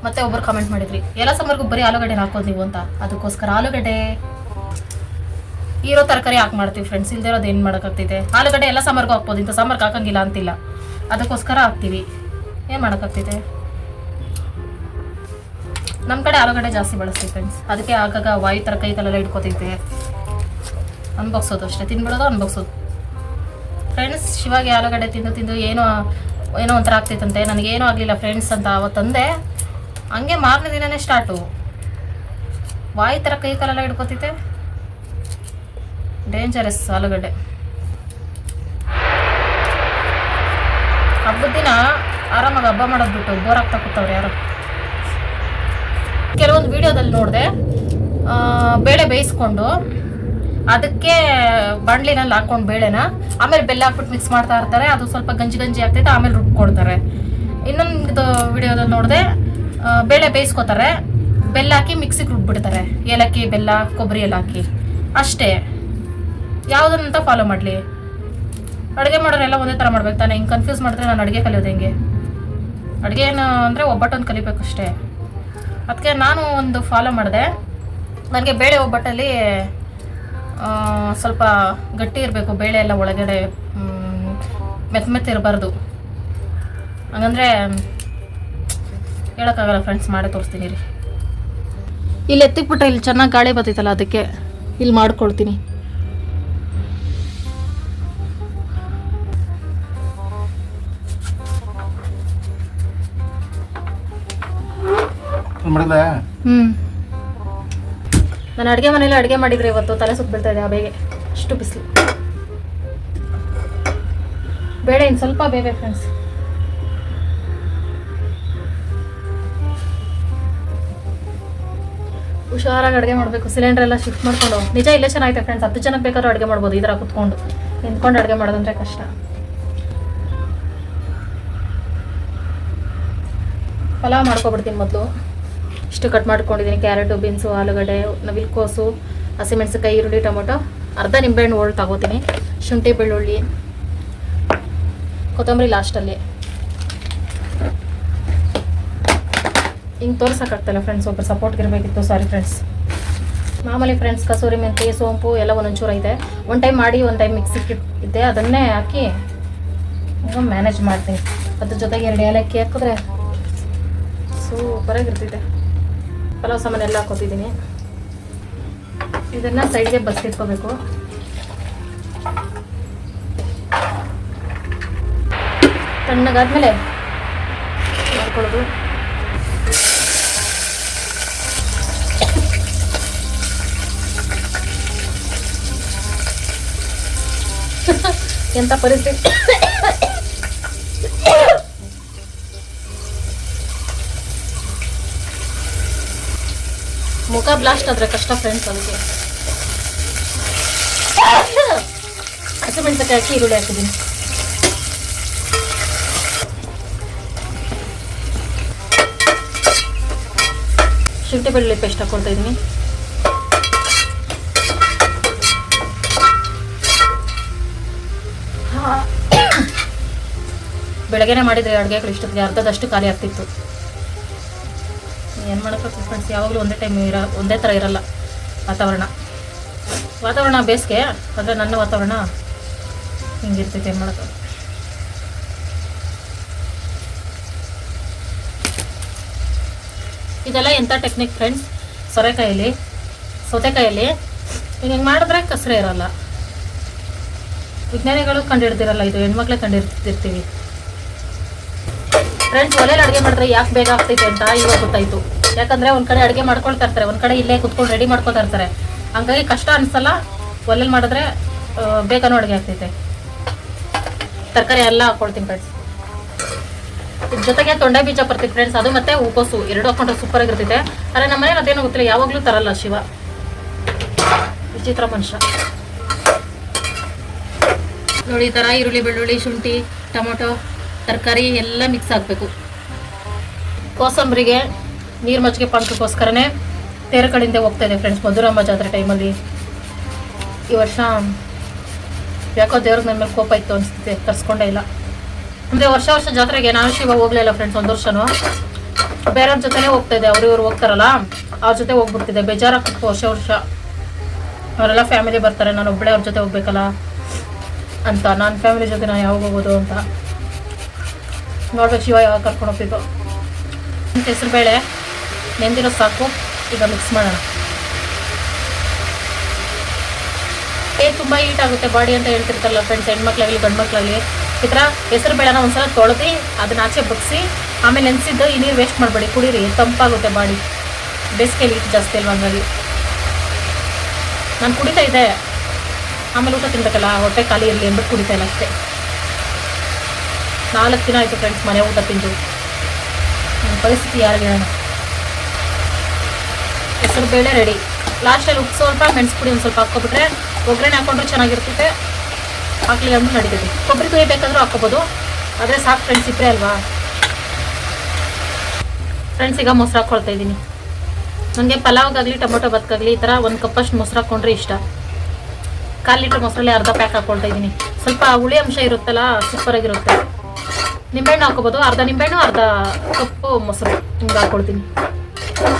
ಮತ್ತೆ ಒಬ್ಬರು ಕಮೆಂಟ್ ಮಾಡಿದ್ರಿ. ಎಲ್ಲ ಸಾಂಬಾರ್ಗೂ ಬರೀ ಆಲೂಗಡ್ಡೆ ಹಾಕೋದು ನೀವು ಅಂತ. ಅದಕ್ಕೋಸ್ಕರ ಆಲೂಗಡ್ಡೆ. ಇರೋ ತರಕಾರಿ ಹಾಕಿ ಮಾಡ್ತೀವಿ ಫ್ರೆಂಡ್ಸ್ ಇಲ್ದೇ ಇರೋದು ಏನು ಮಾಡೋಕ್ಕಾಗ್ತೈತೆ ಆಲೂಗಡ್ಡೆ ಎಲ್ಲ ಸಾಂಬಾರ್ಗೂ ಹಾಕ್ಬೋದು. ಇಂಥ ಸಾಂಬಾರ್ಗೆ ಹಾಕಂಗಿಲ್ಲ ಅಂತಿಲ್ಲ. ಅದಕ್ಕೋಸ್ಕರ ಹಾಕ್ತೀವಿ. ಏನು ಮಾಡೋಕ್ಕಾಗ್ತೈತೆ ನಮ್ಮ ಕಡೆ ಆಲೂಗಡ್ಡೆ ಜಾಸ್ತಿ ಬಳಸ್ತೀವಿ ಫ್ರೆಂಡ್ಸ್ ಅದಕ್ಕೆ ಆಗಾಗ ವಾಯು ತರಕಾರಿ ಕೈ ಕಾಲೆಲ್ಲ ಇಟ್ಕೋತೈತೆ ಅನ್ಬಗ್ಸೋದು ಅಷ್ಟೇ. ತಿನ್ಬಿಡೋದು ಅನ್ಬಗ್ಸೋದು ಫ್ರೆಂಡ್ಸ್ ಶಿವಾಗಿ ಆಲೂಗಡ್ಡೆ ತಿಂದು ತಿಂದು ಏನೋ ಏನೋ ಒಂಥರ ಆಗ್ತೈತಂತೆ ನನಗೇನೂ ಆಗಲಿಲ್ಲ ಫ್ರೆಂಡ್ಸ್ ಅಂತ ಅವತ್ತಂದೆ ಹಂಗೆ ಮಾರನೇ ದಿನನೇ ಸ್ಟಾರ್ಟು. ವಾಯಿ ಥರ ಕೈ ಕಾಲೆಲ್ಲ ಹಿಡ್ಕೊತೈತೆ ಡೇಂಜರಸ್ ಆಲೂಗಡ್ಡೆ. ಹಬ್ಬದ ದಿನ ಆರಾಮಾಗಿ ಹಬ್ಬ ಮಾಡೋದು ಬಿಟ್ಟು ಬೋರ್ ಆಗ್ತಾ ಕೂತವ್ರು ಯಾರು. ಕೆಲವೊಂದು ವಿಡಿಯೋದಲ್ಲಿ ನೋಡಿದೆ ಬೇಳೆ ಬೇಯಿಸ್ಕೊಂಡು ಅದಕ್ಕೆ ಬಂಡ್ಲಿನಲ್ಲಿ ಹಾಕೊಂಡು ಬೇಳೆನ, ಆಮೇಲೆ ಬೆಲ್ಲ ಹಾಕ್ಬಿಟ್ಟು ಮಿಕ್ಸ್ ಮಾಡ್ತಾ ಇರ್ತಾರೆ, ಅದು ಸ್ವಲ್ಪ ಗಂಜಿ ಗಂಜಿ ಆಗ್ತೈತೆ, ಆಮೇಲೆ ರುಬ್ಕೊಡ್ತಾರೆ ಇನ್ನೊಂದು ವಿಡಿಯೋದಲ್ಲಿ ನೋಡಿದೆ ಬೇಳೆ ಬೇಯಿಸ್ಕೊತಾರೆ. ಬೆಲ್ಲ ಹಾಕಿ ಮಿಕ್ಸಿಗೆ ರುಬ್ಬಿಡ್ತಾರೆ. ಏಲಕ್ಕಿ, ಬೆಲ್ಲ, ಕೊಬ್ಬರಿ ಎಲ್ಲ ಹಾಕಿ. ಅಷ್ಟೇ. ಯಾವುದನ್ನಂತ ಫಾಲೋ ಮಾಡಲಿ. ಅಡುಗೆ ಮಾಡೋರೆಲ್ಲ ಒಂದೇ ಥರ ಮಾಡ್ಬೇಕು. ತಾನೆ ಹಿಂಗೆ ಕನ್ಫ್ಯೂಸ್ ಮಾಡಿದ್ರೆ ನಾನು ಅಡುಗೆ ಕಲಿಯೋದು ಹೆಂಗೆ? ಅಡುಗೆ ಏನು ಅಂದರೆ ಒಬ್ಬಟ್ಟೊಂದು ಕಲಿಬೇಕಷ್ಟೇ ಅದಕ್ಕೆ ನಾನು ಒಂದು ಫಾಲೋ ಮಾಡಿದೆ. ನನಗೆ ಬೇಳೆ ಒಬ್ಬಟ್ಟಲ್ಲಿ ಸ್ವಲ್ಪ ಗಟ್ಟಿ ಇರಬೇಕು. ಬೇಳೆ ಎಲ್ಲ ಒಳಗಡೆ ಮೆತ್ತ ಮೆತ್ತ ಇರಬಾರ್ದು. ಹಂಗಂದ್ರೆ ಹೇಳೋಕ್ಕಾಗಲ್ಲ ಫ್ರೆಂಡ್ಸ್ ಮಾಡೇ ತೋರಿಸ್ತೀನಿ ರೀ ಇಲ್ಲಿ ಎತ್ತಿಕ್ಬಿಟ್ರೆ ಇಲ್ಲಿ ಚೆನ್ನಾಗಿ ಗಾಳಿ ಬರ್ತೈತಲ್ಲ ಅದಕ್ಕೆ ಇಲ್ಲಿ ಮಾಡ್ಕೊಳ್ತೀನಿ. ಹ್ಞೂ ನಾನು ಅಡುಗೆ ಮನೇಲಿ ಅಡುಗೆ ಮಾಡಿದ್ರೆ ಇವತ್ತು ತಲೆ ಸುತ್ತ ಬೀಳ್ತಾ ಇದೆ ಆ ಬೇಗೆ. ಇಷ್ಟು ಬಿಸಿಲು. ಬೇಡ ಇನ್ನು ಸ್ವಲ್ಪ ಬೇಬೇ ಫ್ರೆಂಡ್ಸ್ ಹುಷಾರಾಗಿ ಅಡುಗೆ ಮಾಡಬೇಕು. ಸಿಲಿಂಡರ್ ಎಲ್ಲ ಶಿಫ್ಟ್ ಮಾಡ್ಕೊಂಡು ನಿಜ ಇಲ್ಲೇ ಚೆನ್ನಾಗಿದೆ ಫ್ರೆಂಡ್ಸ್ ಹತ್ತು ಜನಕ್ಕೆ ಬೇಕಾದ್ರೂ ಅಡುಗೆ ಮಾಡ್ಬೋದು. ಈ ಥರ ಕುತ್ಕೊಂಡು. ನಿಂತ್ಕೊಂಡು ಅಡುಗೆ ಮಾಡೋದಂದ್ರೆ ಕಷ್ಟ. ಪಲಾವ್ ಮಾಡ್ಕೊಬಿಡ್ತೀನಿ ಮೊದಲು. ಇಷ್ಟು ಕಟ್ ಮಾಡ್ಕೊಂಡಿದ್ದೀನಿ. ಕ್ಯಾರೆಟು ಬೀನ್ಸು ಆಲೂಗಡ್ಡೆ, ನವಿಲ್ಕೋಸು, ಹಸಿಮೆಣಸಿನ್ಕಾಯಿ, ಈರುಳ್ಳಿ, ಟೊಮೊಟೊ. ಅರ್ಧ ನಿಂಬೆಹಣ್ಣು ಹೋಳು ತಗೋತೀನಿ. ಶುಂಠಿ, ಬೆಳ್ಳುಳ್ಳಿ. ಕೊತ್ತಂಬರಿ ಲಾಸ್ಟಲ್ಲಿ ಹಿಂಗೆ ತೋರ್ಸೋಕ್ಕಾಗ್ತಲ್ಲ ಫ್ರೆಂಡ್ಸ್ ಒಬ್ಬರು ಸಪೋರ್ಟ್ಗೆ ಇರಬೇಕಿತ್ತು ಸಾರಿ ಫ್ರೆಂಡ್ಸ್ ಮಾಮೂಲಿ ಫ್ರೆಂಡ್ಸ್ ಕಸೂರಿ ಮೆಂತೆ ಸೋಂಪು ಎಲ್ಲ ಒಂದೊಂಚೂರು ಐತೆ. ಒನ್ ಟೈಮ್ ಮಾಡಿ, ಒಂದು ಟೈಮ್ ಮಿಕ್ಸಿಗೆ ಇದ್ದೆ ಅದನ್ನೇ ಹಾಕಿ ಮ್ಯಾನೇಜ್ ಮಾಡ್ತೀನಿ ಅದ್ರ ಜೊತೆಗೆ ಎರಡು ಏಲಕ್ಕಿ ಹಾಕಿದ್ರೆ ಸೂಪರಾಗಿರ್ತೈತೆ ಪಲಾವ್ ಸಾಮಾನು ಎಲ್ಲ ಹಾಕೋತಿದ್ದೀನಿ. ಇದನ್ನು ಸೈಡ್ಗೆ ಬಸ್ತಿಟ್ಕೋಬೇಕು ತಣ್ಣಗಾದ್ಮೇಲೆ ಮಾಡ್ಕೊಳ್ಳೋದು. ಎಂಥ ಪರಿಸ್ಥಿತಿ? ಮುಖ ಬ್ಲಾಸ್ಟ್ ಆದ್ರೆ ಕಷ್ಟ ಫ್ರೆಂಡ್ಸ್ ಅದಕ್ಕೆ ಹಸಿಮೆಣಸಕ್ಕೆ ಹಾಕಿ ಈರುಳ್ಳಿ ಹಾಕಿದ್ದೀನಿ. ಶುಂಠಿ ಬೆಳ್ಳುಳ್ಳಿ ಪೇಸ್ಟ್ ಹಾಕೊಳ್ತಾ ಇದ್ದೀನಿ. ಬೆಳಗ್ಗೆನೆ ಮಾಡಿದ್ರೆ ಅಡುಗೆಗಳು ಇಷ್ಟೊತ್ತಿಗೆ ಅರ್ಧದಷ್ಟು ಖಾಲಿ ಆಗ್ತಿತ್ತು. ಏನು ಮಾಡೋಕ್ಕೆ ಫ್ರೆಂಡ್ಸ್ ಯಾವಾಗಲೂ ಒಂದೇ ಟೈಮ್ ಇರ, ಒಂದೇ ಥರ ಇರಲ್ಲ ವಾತಾವರಣ. ವಾತಾವರಣ ಬೇಸಿಗೆ, ಆದರೆ ನನ್ನ ವಾತಾವರಣ ಹಿಂಗಿರ್ತೈತೆ, ಏನು ಮಾಡೋಕ್ಕೆ? ಇದೆಲ್ಲ ಎಂಥ ಟೆಕ್ನಿಕ್ ಫ್ರೆಂಡ್ಸ್ ಸೊರೆಕಾಯಲ್ಲಿ, ಸೌತೆಕಾಯಲ್ಲಿ. ಹಿಂಗೆ ಮಾಡಿದ್ರೆ ಕಸರೆ ಇರಲ್ಲ. ವಿಜ್ಞಾನಿಗಳು ಕಂಡಿಡ್ದಿರಲ್ಲ ಇದು, ಹೆಣ್ಮಕ್ಳೇ ಕಂಡಿರ್ತಿರ್ತೀವಿ ಫ್ರೆಂಡ್ಸ್ ಒಲೆಯಲ್ಲಿ ಅಡುಗೆ ಮಾಡಿದ್ರೆ ಯಾಕೆ ಬೇಗ ಆಗ್ತೈತೆ ಅಂತ ಇವಾಗ ಗೊತ್ತಾಯ್ತು. ಯಾಕಂದ್ರೆ ಒಂದ್ ಕಡೆ ಅಡುಗೆ ಮಾಡ್ಕೊಳ್ತಾ ಇರ್ತಾರೆ. ಒಂದ್ ಕಡೆ ಇಲ್ಲೇ ಕುತ್ಕೊಂಡು ರೆಡಿ ಮಾಡ್ಕೊತಾ ಇರ್ತಾರೆ. ಹಂಗಾಗಿ ಕಷ್ಟ ಅನ್ಸಲ್ಲ. ಒಲೆಯಲ್ಲಿ ಮಾಡಿದ್ರೆ ಬೇಗನೂ ಅಡುಗೆ ಆಗ್ತೈತೆ. ತರಕಾರಿ ಎಲ್ಲ ಹಾಕೊಳ್ತೀನಿ ಫ್ರೆಂಡ್ಸ್ ಜೊತೆಗೆ ತೊಂಡೆ ಬೀಜ ಬರ್ತೀವಿ ಫ್ರೆಂಡ್ಸ್ ಅದು ಮತ್ತೆ ಹೂಕೋಸು ಎರಡು ಹಾಕೊಂಡ್ರೆ ಸೂಪರ್ ಆಗಿರ್ತೈತೆ. ಆದರೆ ನಮ್ಮ ಮನೇಲಿ ಅದೇನೋ ಗೊತ್ತಿಲ್ಲ. ಯಾವಾಗಲೂ ತರಲ್ಲ ಶಿವ. ವಿಚಿತ್ರ ಮನುಷ್ಯ. ನೋಡಿ ಈ ಥರ ಈರುಳ್ಳಿ, ಬೆಳ್ಳುಳ್ಳಿ, ಶುಂಠಿ, ಟೊಮೊಟೊ. ತರಕಾರಿ ಎಲ್ಲ ಮಿಕ್ಸ್ ಆಗಬೇಕು. ಕೋಸಂಬರಿಗೆ ನೀರು ಮಜ್ಜಿಗೆ ಪಾಕಕ್ಕೋಸ್ಕರನೇ ತೇರ ಕಡೆಯಿಂದ ಹೋಗ್ತಾ ಇದೆ ಫ್ರೆಂಡ್ಸ್ ಮಧುರಮ್ಮ ಜಾತ್ರೆ ಟೈಮಲ್ಲಿ ಈ ವರ್ಷ ಯಾಕೋ ದೇವ್ರಿಗೆ ನನ್ನ ಮೇಲೆ ಕೋಪ ಇತ್ತು ಅನಿಸುತ್ತೆ, ತರಿಸ್ಕೊಂಡೇ ಇಲ್ಲ. ಅಂದರೆ ವರ್ಷ ವರ್ಷ ಜಾತ್ರೆಗೆ ನಾನು ಶಿವ ಹೋಗ್ಲೇ ಇಲ್ಲ ಫ್ರೆಂಡ್ಸ್ ಒಂದು ವರ್ಷನೂ. ಬೇರೆಯವ್ರ ಜೊತೆನೇ ಹೋಗ್ತಾ ಇದೆ, ಅವರು ಇವ್ರು ಹೋಗ್ತಾರಲ್ಲ ಅವ್ರ ಜೊತೆ ಹೋಗ್ಬಿಡ್ತಿದ್ದೆ ಬೇಜಾರಾಗ್ತಿತ್ತು ವರ್ಷ ವರ್ಷ. ಅವರೆಲ್ಲ ಫ್ಯಾಮಿಲಿ ಬರ್ತಾರೆ, ನಾನು ಒಬ್ಬಳೇ ಅವ್ರ ಜೊತೆ ಹೋಗ್ಬೇಕಲ್ಲ ಅಂತ ನನ್ನ ಫ್ಯಾಮಿಲಿ ಜೊತೆ ನಾನು ಯಾವಾಗ ಹೋಗೋದು ಅಂತ. ನೋಡ್ಬೇಕು ಶಿವ ಯಾವಾಗ ಕರ್ಕೊಂಡು ಹೋಗ್ತಿದ್ದು ಹೆಸರು ಬೇಳೆ ನೆಂದಿರೋ ಸಾಕು, ಈಗ ಮಿಕ್ಸ್ ಮಾಡೋಣ. ಏ, ತುಂಬ ಹೀಟ್ ಆಗುತ್ತೆ ಬಾಡಿ ಅಂತ ಹೇಳ್ತಿರ್ತಾರಲ್ಲ ಫ್ರೆಂಡ್ಸ್ ಹೆಣ್ಮಕ್ಳಾಗಲಿ ಗಂಡು ಮಕ್ಳಾಗಲಿ ಈ ಥರ ಹೆಸರು ಬೇಳೆನ ಒಂದ್ಸಲ ತೊಳೆದು ಅದನ್ನ ಆಚೆ ಬಗ್ಸಿ, ಆಮೇಲೆ ನೆನೆಸಿದ್ದು ಈ ನೀರು ವೇಸ್ಟ್ ಮಾಡಬೇಡಿ, ಕುಡೀರಿ, ತಂಪಾಗುತ್ತೆ ಬಾಡಿ ಬೇಸಿಗೆಲಿ ಹೀಟ್ ಜಾಸ್ತಿ ಅಲ್ವಾ ಹಂಗಾಗಿ. ನಾನು ಕುಡಿತಾ ಇದ್ದೆ. ಆಮೇಲೆ ಊಟ ತಿನ್ಬೇಕಲ್ಲ, ಹೊಟ್ಟೆ ಖಾಲಿ ಇರಲಿ ಅಂದ್ಬಿಟ್ಟು ಕುಡಿತಾ ಇಲ್ಲ ಅಷ್ಟೇ. ನಾಲ್ಕು ದಿನ ಆಯಿತು ಫ್ರೆಂಡ್ಸ್ ಮನೆ ಊಟ ತಿಂದು. ಪರಿಸ್ಥಿತಿ ಯಾರಿಗೆ ಹೇಳೋಣ? ಹೆಸರು ಬೇಳೆ ರೆಡಿ ಲಾಸ್ಟಲ್ಲಿ ಉಪ್ಪು ಸ್ವಲ್ಪ ಮೆಣಸು ಪುಡಿ ಒಂದು ಸ್ವಲ್ಪ ಹಾಕ್ಕೊಬಿಟ್ರೆ ಒಗ್ಗರಣೆ ಹಾಕೊಂಡ್ರೆ ಚೆನ್ನಾಗಿರ್ತೈತೆ. ಹಾಕ್ಲಿಲ್ಲ ಅಂದ್ರೆ ನಡೀತೈತೆ ಕೊಬ್ಬರಿ ತುರಿ ಬೇಕಾದರೂ ಹಾಕ್ಕೋಬೋದು. ಆದರೆ ಸಾಕು ಫ್ರೆಂಡ್ಸ್ ಇಬ್ಬರೇ ಅಲ್ವಾ? ಫ್ರೆಂಡ್ಸ್ ಈಗ ಮೊಸರು ಹಾಕ್ಕೊಳ್ತಾ ಇದ್ದೀನಿ. ನನಗೆ ಪಲಾವ್ಗಾಗಲಿ, ಟೊಮೊಟೊ ಬತ್ಕಾಗಲಿ ಈ ಥರ ಒಂದು ಕಪ್ಪಷ್ಟು ಮೊಸರು ಹಾಕ್ಕೊಂಡ್ರೆ ಇಷ್ಟ. ಕಾಲು ಲೀಟ್ರ್ ಮೊಸರಲ್ಲಿ ಅರ್ಧ ಪ್ಯಾಕ್ ಹಾಕ್ಕೊಳ್ತಾ ಇದ್ದೀನಿ. ಸ್ವಲ್ಪ ಹುಳಿ ಅಂಶ ಇರುತ್ತಲ್ಲ ಸೂಪರಾಗಿರುತ್ತೆ ನಿಂಬೆಹಣ್ಣು ಹಾಕೋಬೋದು ಅರ್ಧ ನಿಂಬೆಹಣ್ಣು, ಅರ್ಧ ಕಪ್ಪು ಮೊಸರು ಹಿಂಗೆ ಹಾಕ್ಕೊಳ್ತೀನಿ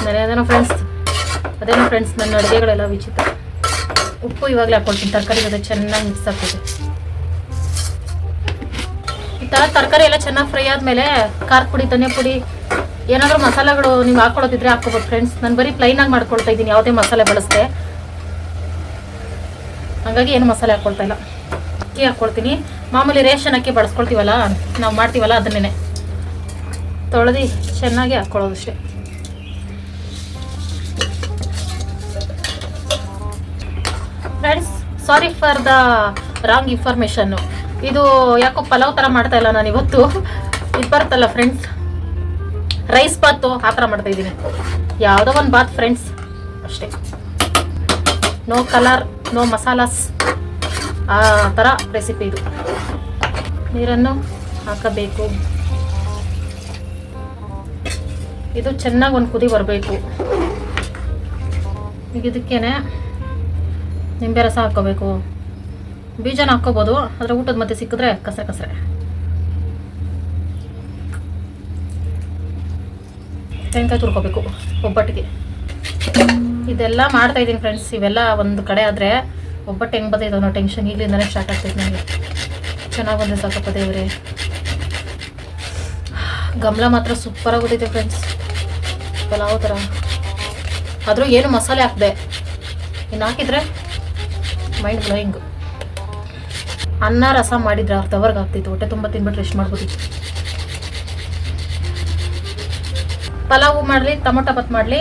ನಾನು ಅದೇನೋ ಫ್ರೆಂಡ್ಸ್ ಅದೇನೋ ಫ್ರೆಂಡ್ಸ್ ನನ್ನ ಅಡುಗೆಗಳೆಲ್ಲ ವಿಚಿತ್ರ. ಉಪ್ಪು ಇವಾಗಲೇ ಹಾಕ್ಕೊಳ್ತೀನಿ ತರಕಾರಿ ಜೊತೆ ಚೆನ್ನಾಗಿ ಮಿಕ್ಸ್ ಆಗ್ತದೆ. ಈ ಥರ ತರಕಾರಿ ಎಲ್ಲ ಚೆನ್ನಾಗಿ ಫ್ರೈ ಆದಮೇಲೆ ಖಾರದ ಪುಡಿ, ಧನಿಯಾ ಪುಡಿ, ಏನಾದರೂ ಮಸಾಲೆಗಳು ನೀವು ಹಾಕ್ಕೊಳ್ಳೋದಿದ್ರೆ ಹಾಕ್ಕೋಬೋದು ಫ್ರೆಂಡ್ಸ್ ನಾನು ಬರೀ ಪ್ಲೈನಾಗಿ ಮಾಡ್ಕೊಳ್ತಾ ಇದ್ದೀನಿ. ಯಾವುದೇ ಮಸಾಲೆ ಬಳಸದೆ. ಹಾಗಾಗಿ ಏನು ಮಸಾಲೆ ಹಾಕ್ಕೊಳ್ತಾ ಇಲ್ಲ. ಅಕ್ಕಿ ಹಾಕ್ಕೊಳ್ತೀನಿ ಮಾಮೂಲಿ ರೇಷನ್ ಅಕ್ಕಿ ಬಳಸ್ಕೊಳ್ತೀವಲ್ಲ, ನಾವು ಮಾಡ್ತೀವಲ್ಲ ಅದನ್ನೇ ತೊಳೆದು ಚೆನ್ನಾಗಿ ಹಾಕ್ಕೊಳ್ಳೋದು ಅಷ್ಟೇ. Friends sorry for the wrong information ಇದು ಯಾಕೋ ಪಲಾವ್ ಥರ ಮಾಡ್ತಾ ಇಲ್ಲ ನಾನು ಇವತ್ತು. ಇದು ಬರುತ್ತಲ್ಲ ಫ್ರೆಂಡ್ಸ್ ರೈಸ್ ಬಾತು ಆ ಥರ ಮಾಡ್ತಾ ಇದ್ದೀನಿ. ಯಾವುದೋ ಒಂದು ಬಾತ್ ಫ್ರೆಂಡ್ಸ್ ಅಷ್ಟೇ. ನೋ ಕಲರ್ ನೋ ಮಸಾಲಾಸ್ ಆ ಥರ ರೆಸಿಪಿ ಇದು. ನೀರನ್ನು ಹಾಕಬೇಕು. ಇದು ಚೆನ್ನಾಗಿ ಒಂದು ಕುದಿ ಬರಬೇಕು. ಈಗ ಇದಕ್ಕೇನೆ ನಿಂಬೆ ರಸ ಹಾಕ್ಕೋಬೇಕು. ಬೀಜನ ಹಾಕ್ಕೋಬೋದು, ಆದರೆ ಊಟದ ಮಧ್ಯೆ ಸಿಕ್ಕಿದ್ರೆ ಕಸರೆ ಕಸರೆ. ತೆಂಗಾಯಿ ತುರ್ಕೋಬೇಕು ಒಬ್ಬಟ್ಟಿಗೆ. ಇದೆಲ್ಲ ಮಾಡ್ತಾ ಇದ್ದೀನಿ ಫ್ರೆಂಡ್ಸ್ ಇವೆಲ್ಲ ಒಂದು ಕಡೆ ಆದರೆ ಒಬ್ಬಟ್ಟು ಹೆಂಗೆ ಬರ್ತೈತೆ ಟೆನ್ಷನ್ ಇಲ್ಲಿಂದಲೇ ಸ್ಟಾರ್ಟ್ ಆಗ್ತೈತೆ ನನಗೆ ಚೆನ್ನಾಗಿ ಬಂದಿದೆ ಸಾಕಪ್ಪ ದೇವರೇ. ಗಮಲ ಮಾತ್ರ ಸೂಪರಾಗಿ ಗೊತ್ತೈತೆ ಫ್ರೆಂಡ್ಸ್ ಪಲಾವ್ ಥರ. ಆದರೂ ಏನು ಮಸಾಲೆ ಹಾಕಿದೆ. ಇನ್ನು ಹಾಕಿದ್ರೆ ಮೈಂಡ್ ಬ್ಲೋಯಿಂಗ್ ಅನ್ನ, ರಸ ಮಾಡಿದ್ರೆ ಅರ್ಧ ತವರ್ಗೆ ಆಗ್ತಿತ್ತು. ಹೊಟ್ಟೆ ತುಂಬ ತಿನ್ಬಿಟ್ಟು ರೆಸ್ಟ್ ಮಾಡ್ಬೋದಿತ್ತು ಪಲಾವು ಮಾಡಲಿ, ಟೊಮೊಟೊ ಬತ್ ಮಾಡಲಿ.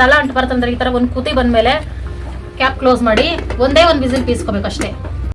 ತಲ ಅಂಟು ಬರ್ತಂದ್ರೆ ಈ ಥರ ಒಂದು ಕುದಿ ಬಂದಮೇಲೆ ಕ್ಯಾಪ್ ಕ್ಲೋಸ್ ಮಾಡಿ ಒಂದೇ ಒಂದು ವಿಸಿಲ್ ಪೀಸ್ಕೋಬೇಕು ಅಷ್ಟೇ